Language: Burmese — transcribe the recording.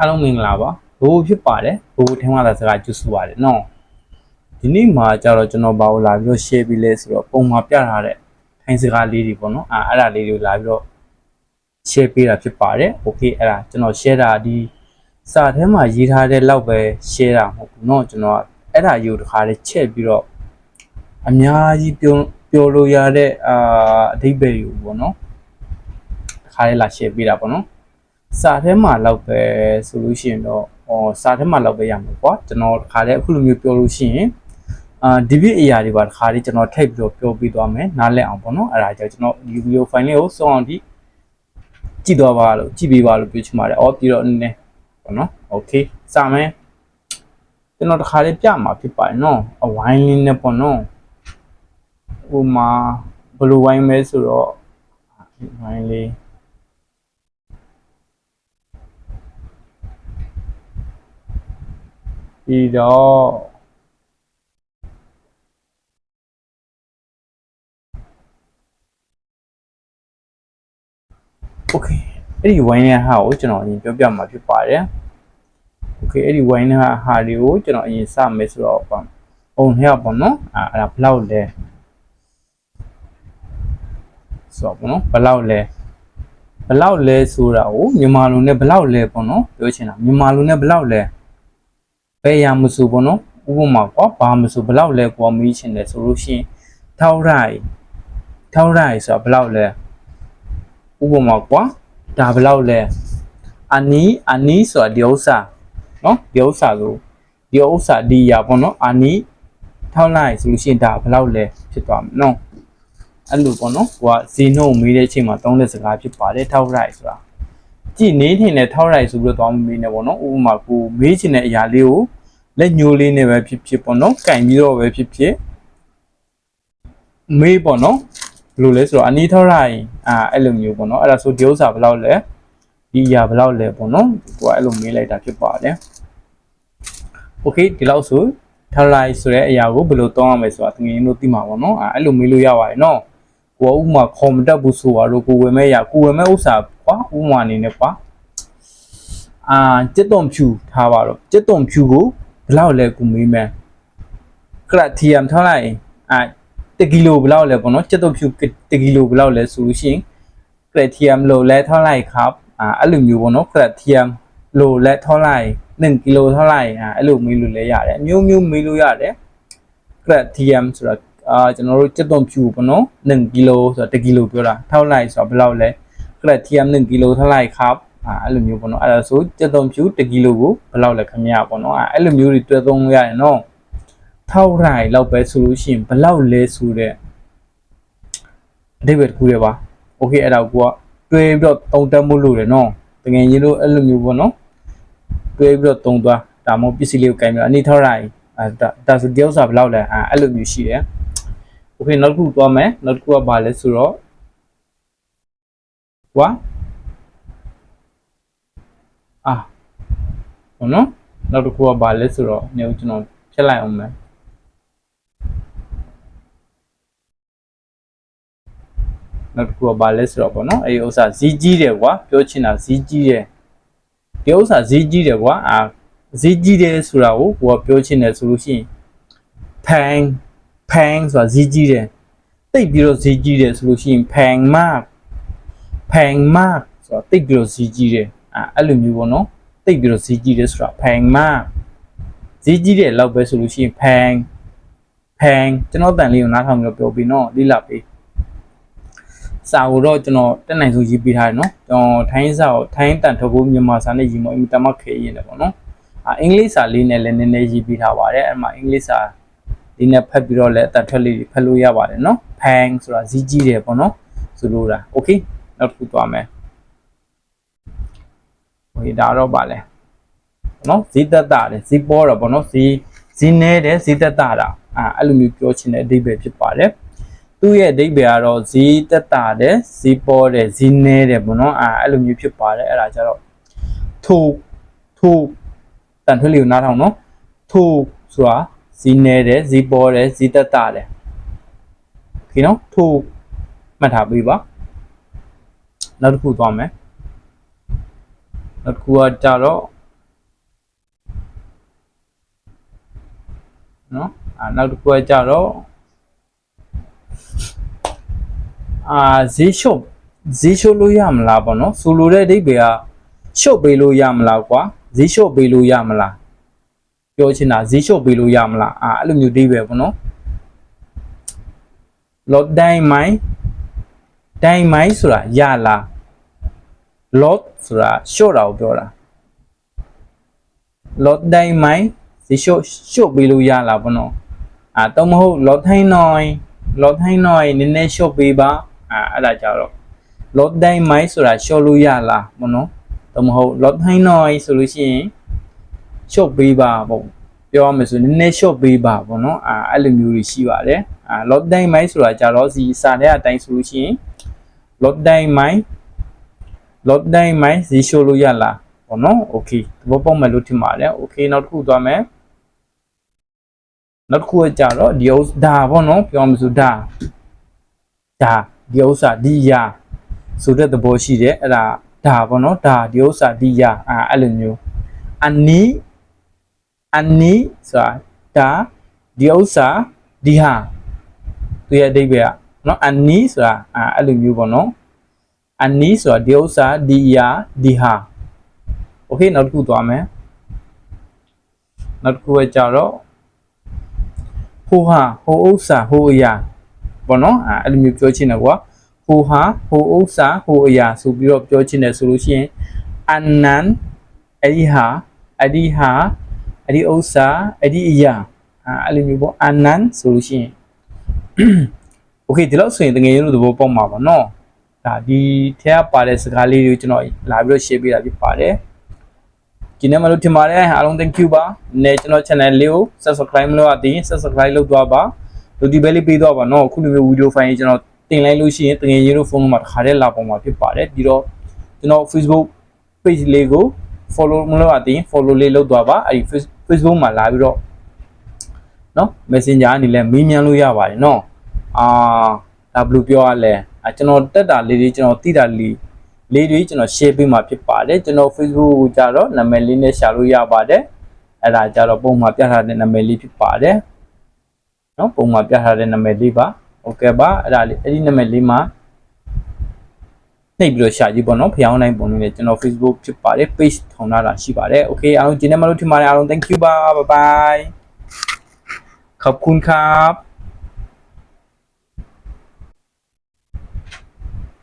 အားလုံးမင်္ဂလာပါဘိုးဖြစ်ပါတယ်ဘိုးထင်မှသာစကားကျူဆူပါတယ်နော်ဒီနေ့မှာကျတော့ကျွန်တော်ဘာလို့လာပြီးတော့ share ပြီးလဲဆိုတော့ပုံမှာပြထားတဲ့ထိုင်းစကားလေးတွေပေါ့နော်အာအဲ့ဒါလေးတွေလာပြီးတော့ share ပေးတာဖြစ်ပါတယ် okay အဲ့ဒါကျွန်တော် share တာဒီစာထဲမှာရေးထားတဲ့လောက်ပဲ share တာမဟုတ်ဘူးနော်ကျွန်တော်အဲ့ဒါယူတခါလေးချက်ပြီးတော့အများကြီးပြောပြောလို့ရတဲ့အာအဓိပ္ပာယ်ယူပေါ့နော်တခါလေးလာ share ပေးတာပေါ့နော် စာထဲမှာလောက်ပဲဆိုလို့ရှိရင်တော့ဟောစာထဲမှာလောက်ပဲရမှာကွာကျွန်တော်တစ်ခါတည်းအခုလိုမျိုးပြောလို့ရှိရင်အာဒီဗီအရာတွေပါတစ်ခါတည်းကျွန်တော်ထိတ်ပြီးတော့ပြောပြသွားမယ်နားလည်အောင်ပေါ့နော်အဲ့ဒါကြောင့်ကျွန်တော်ဒီဗီဒီယိုဖိုင်လေးကိုစောအောင်ဒီကြည့်သွားပါလို့ကြည့်ပေးပါလို့ပြောချင်ပါတယ်အော်ပြီးတော့နည်းနည်းပေါ့နော်โอเคစာမယ်ကျွန်တော်တစ်ခါလေးပြမှာဖြစ်ပါတယ်နော်အဝိုင်းလေးနဲ့ပေါ့နော်ဟိုမှာဘယ်လိုဝိုင်းမဲဆိုတော့ဝိုင်းလေး ပြီးတော့โอเคအဲ့ဒီဝိုင်းရဲ့ဟာကိုကျွန်တော်အရင်ပြောပြမှာဖြစ်ပါတယ်โอเคအဲ့ဒီဝိုင်းရဲ့ဟာတွေကိုကျွန်တော်အရင်စမယ်ဆိုတော့ပေါ့ပုံထည့်ပေါ့နော်အာအဲ့ဒါဘယ်လောက်လဲဆိုတော့ပေါ့နော်ဘယ်လောက်လဲဘယ်လောက်လဲဆိုတာကိုမြန်မာလိုနဲ့ဘယ်လောက်လဲပေါ့နော်ပြောချင်တာမြန်မာလိုနဲ့ဘယ်လောက်လဲ ဘယ်ရမဆိုပေါ့နော်ဥပမာကွာဘာမဆိုဘယ်လောက်လဲကွာမေးချင်တယ်ဆိုလို့ရှိရင်ထောက်ရိုက်ထောက်ရိုက်ဆိုတာဘယ်လောက်လဲဥပမာကွာဒါဘယ်လောက်လဲအနီးအနီးဆိုတာဒီဥစ္စာနော်ဒီဥစ္စာကိုဒီဥစ္စာဒီရပေါ့နော်အနီးထောက်လိုက်ဆိုလို့ရှိရင်ဒါဘယ်လောက်လဲဖြစ်သွားမှာနော်အဲ့လိုပေါ့နော်ကိုကဇီနိုကိုမေးတဲ့အချိန်မှာသုံးတဲ့စကားဖြစ်ပါတယ်ထောက်ရိုက်ဆိုတာကြည်နေထင်နဲ့ထောက်ရိုက်ဆိုပြီးတော့သွားမမေးနဲ့ပေါ့နော်ဥပမာကိုမေးချင်တဲ့အရာလေးကို လက်ညှိုးလေးနဲ့ပဲဖြစ်ဖြစ်ပေါ့နော်ကင်ပြီးတော့ပဲဖြစ်ဖြစ်မေးပေါ့နော်ဘယ်လိုလဲဆိုတော့အနီးထောက်ရိုက်အာအဲ့လိုမျိုးပေါ့နော်အဲ့ဒါဆိုဒီဥစ္စာဘယ်လောက်လဲဒီအရာဘယ်လောက်လဲပေါ့နော်ကိုကအဲ့လိုမေးလိုက်တာဖြစ်ပါတယ်โอเคဒီလောက်ဆိုထောက်ရိုက်ဆိုတဲ့အရာကိုဘယ်လိုတောင်းရမလဲဆိုတာတကယ်လို့သိမှာပေါ့နော်အာအဲ့လိုမေးလို့ရပါတယ်နော် ကိုကဥမာခေါ်မတက်ဘူးဆိုတော့ကိုဝယ်မဲ့ရကိုဝယ်မဲ့ဥစ္စာကွာဥမာအနေနဲ့ကွာအာကျက်သွန်ဖြူထားပါတော့ကျက်သွန်ဖြူကို ဘယ်လောက်လဲကိုမေးမယ်ကရတီယမ်ထားလိုက်အာတကီလိုဘယ်လောက်လဲပေါ့နော်ကျက်သွန်ဖြူတကီလိုဘယ်လောက်လဲဆိုလို့ရှိရင်ကရတီယမ်လိုလဲထားလိုက်ครับအာအဲ့လိုမျိုးပေါ့နော်ကရတီယမ်လိုလဲထားလိုက်1ကီလိုထားလိုက်အာအဲ့လိုမေးလို့လဲရတယ်အမျိုးမျိုးမေးလို့ရတယ်ကရတီယမ်ဆိုတာ အာကျွန်တော်တို့ကြက်သွန်ဖြူပေါ့နော်1ကီလိုဆိုတော့1ကီလိုပြောတာထောက်လိုက်ဆိုတော့ဘယ်လောက်လဲခရက်တီယမ်1ကီလိုထောက်လိုက်ครับ အာအဲ့လိုမျိုးပေါ့နော်အဲ့ဒါဆိုကြက်သွန်ဖြူ1ကီလိုကိုဘယ်လောက်လဲခင်ဗျာပေါ့နော်အဲ့လိုမျိုးတွေတွဲသုံးလို့ရတယ်နော်ထောက်ရိုင်လောက်ပဲဆိုလို့ရှိရင်ဘယ်လောက်လဲဆိုတဲ့အဓိပ္ပာယ်တစ်ခုတည်းပါโอเคအဲ့ဒါကိုကတွဲပြီးတော့တုံတက်မှုလို့တယ်နော်တကယ်ကြီးလို့အဲ့လိုမျိုးပေါ့နော်တွဲပြီးတော့တုံသွားဒါမှမဟုတ်ပစ္စည်းလေးကိုကင်ပြီးတော့အနိထောက်ရိုင်အဲဒါဒါဆိုတယောက်စာဘယ်လောက်လဲအဲအဲ့လိုမျိုးရှိတယ် โอเคနောက်တစ်ခုသွားမယ်နောက်တစ်ခုကဘာလဲဆိုတော့ကွာ အာဟုတ်နော်နောက်တစ်ခုကဘာလဲဆိုတော့နေဦးကျွန်တော်ဖြတ်လိုက်အောင်မယ်နောက်တစ်ခုကဘာလဲဆိုတော့ပေါ့နော်အဲဒီဥစ္စာဈေးကြီးတယ်ကွာပြောချင်တာဈေးကြီးတယ်ဒီဥစ္စာဈေးကြီးတယ်ကွာအာဈေးကြီးတယ်ဆိုတာကိုကိုကပြောချင်တယ်ဆိုလို့ရှိရင် pang ဖန်ဆိုတာဈေးကြီးတယ်တိတ်ပြီးတော့ဈေးကြီးတယ်ဆိုလို့ရှိရင်ဖန်မတ်ဖန်မတ်ဆိုတာတိတ်ပြီးတော့ဈေးကြီးတယ် အဲအဲ့လိုမျိုးပေါ့နော်တိတ်ပြီးတော့ဈေးကြီးတယ်ဆိုတာဖန်မတ်ဈေးကြီးတယ်လောက်ပဲဆိုလို့ရှိရင်ဖန်ဖန်ကျွန်တော်တန်လေးကိုနားထောင်ပြီးတော့ပြောပြီးနော်လိလာပေးစာကိုတော့ကျွန်တော်တက်နိုင်ဆုံးရေးပေးထားတယ်နော်ကျွန်တော်ထိုင်းစာကိုထိုင်းတန်ထုတ်ဖို့မြန်မာစာနဲ့ရေးမအင်မတန်မှခဲရင်တယ်ပေါ့နော်အာအင်္ဂလိပ်စာလေးနဲ့လည်းနည်းနည်းရေးပေးထားပါတယ်အဲ့မှာအင်္ဂလိပ်စာ ဒီနဲ့ဖတ်ပြီးတော့လည်းအတထွက်လေးတွေဖတ်လို့ရပါတယ်เนาะဖန်ဆိုတာဈေးကြီးတယ်ပေါ့နော်ဆိုလို့တာโอเคနောက်တစ်ခုသွားမယ် โอเคဒါတော့ပါလဲเนาะဈေးသက်တာတယ်ဈေးပေါ်တော့ပေါ့နော်ဈေးဈေးနဲတယ်ဈေးသက်တာတာอ่าအဲ့လိုမျိုးပြောချင်တဲ့အဓိပ္ပာယ်ဖြစ်ပါတယ်သူ့ရဲ့အဓိပ္ပာယ်ကတော့ဈေးသက်တာတယ်ဈေးပေါ်တယ်ဈေးနဲတယ်ပေါ့နော်อ่าအဲ့လိုမျိုးဖြစ်ပါတယ်အဲ့ဒါကြတော့ထိုးထိုးတန်ထွေးလေးကိုနားထောင်နော်ထိုးဆိုတာဈေးနဲတယ်ဈေးပေါ်တယ်ဈေးသက်တာတယ်โอเคနော်ထိုးမှတ်ထားပေးပါနောက်တစ်ခုသွားမယ် နောက်တစ်ခုကကြတော့နော်အာနောက်တစ်ခုကကြတော့အာဈေးရှုပ်ဈေးရှုပ်လို့ရမလားပေါ့နော်ဆိုလိုတဲ့အဓိပ္ပာယ်ကရှုပ်ပေးလို့ရမလားကွာဈေးရှုပ်ပေးလို့ရမလားပြောချင်တာဈေးရှုပ်ပေးလို့ရမလားအာအဲ့လိုမျိုးအဓိပ္ပာယ်ပေါ့နော် lot တိုင်းမိုင်းတိုင်းမိုင်းဆိုတာရလား lot ဆိုတာ short တာကိုပြောတာ lot တိုင်းမိုင်းဒီ short short ပေးလို့ရလားဘောနော်အာတော့မဟုတ် lot တိုင်းနော် lot တိုင်းနော်နည်းနည်း short ပေးပါအာအဲ့ဒါကြတော့ lot တိုင်းမိုင်းဆိုတာ short လို့ရလားဘောနော်တော့မဟုတ် lot တိုင်းနော်ဆိုလို့ရှိရင် short ပေးပါပေါ့ပြောရမယ်ဆိုနည်းနည်း short ပေးပါပေါ့နော်အာအဲ့လိုမျိုးတွေရှိပါတယ်အာ lot တိုင်းမိုင်းဆိုတာကြတော့စီစာတဲ့အတိုင်းဆိုလို့ရှိရင် lot တိုင်းမိုင်း lot တိုင်းမိုင်းဈေးရှိုးလို့ရလားပေါ့နော် okay သဘောပေါက်မယ်လို့ထင်ပါတယ် okay နောက်တစ်ခုသွားမယ်နောက်တစ်ခုကကြတော့ဒီဥစ္စာဒါပေါ့နော်ပြောမှဆိုဒါဒါဒီဥစ္စာဒီရဆိုတဲ့သဘောရှိတယ်အဲ့ဒါဒါပေါ့နော်ဒါဒီဥစ္စာဒီရအာအဲ့လိုမျိုးအနီအနီဆိုတာဒါဒီဥစ္စာဒီဟာသူရဲ့အဓိပ္ပာယ်ကနော်အနီဆိုတာအာအဲ့လိုမျိုးပေါ့နော် အနီးဆိုတာဒီဥစ္စာဒီအရာဒီဟာโอเคနောက်တစ်ခုသွားမယ်နောက်တစ်ခုကကြတော့ဟိုဟာဟိုဥစ္စာဟိုအရာပေါ့နော်အဲအဲ့လိုမျိုးပြောချင်တယ်ကွာဟိုဟာဟိုဥစ္စာဟိုအရာဆိုပြီးတော့ပြောချင်တယ်ဆိုလို့ရှိရင်အနန်အဲ့ဒီဟာအဲ့ဒီဟာအဲ့ဒီဥစ္စာအဲ့ဒီအရာအဲအဲ့လိုမျိုးပေါ့အနန်ဆိုလို့ရှိရင်โอเคဒီလောက်ဆိုရင်တကယ်လို့သဘောပေါက်မှာပါနော် ဒါဒီထဲကပါတဲ့စကားလေးတွေကိုကျွန်တော်လာပြီးတော့ share ပေးတာဖြစ်ပါတယ်ဒီနေ့မလို့ထင်ပါတယ်အားလုံး thank you ပါနဲ့ကျွန်တော် channel လေးကို subscribe မလုပ်ရသေးရင် subscribe လုပ်သွားပါ notification လေးပေးသွားပါเนาะအခုလိုမျိုး video file ကျွန်တော်တင်လိုက်လို့ရှိရင်တကယ်ရေးလို့ဖုန်းမှာတစ်ခါတည်းလာပေါ်မှာဖြစ်ပါတယ်ပြီးတော့ကျွန်တော် Facebook page လေးကို follow မလုပ်ရသေးရင် follow လေးလုပ်သွားပါအဲဒီ Facebook မှာလာပြီးတော့เนาะ Messenger အနေနဲ့မေးမြန်းလို့ရပါတယ်เนาะအာဒါဘယ်လိုပြောရလဲ အဲကျွန်တော်တက်တာလေးတွေကျွန်တော်သိတာလေးလေးတွေကျွန်တော် share ပေးမှာဖြစ်ပါတယ်ကျွန်တော် Facebook ကိုကြတော့နာမည်လေးနဲ့ရှာလို့ရပါတယ်အဲ့ဒါကြတော့ပုံမှာပြထားတဲ့နာမည်လေးဖြစ်ပါတယ်နော်ပုံမှာပြထားတဲ့နာမည်လေးပါโอเคပါအဲ့ဒါလေးအဲ့ဒီနာမည်လေးမှာနှိပ်ပြီးတော့ရှာကြည့်ပေါ့နော်ဖျောင်းနိုင်ပုံလေးနဲ့ကျွန်တော် Facebook ဖြစ်ပါတယ် page ထောင်ထားတာရှိပါတယ်โอเคအားလုံးကျင်းနေမလို့ထင်ပါတယ်အားလုံး thank you ပါ bye bye ขอบคุณครับ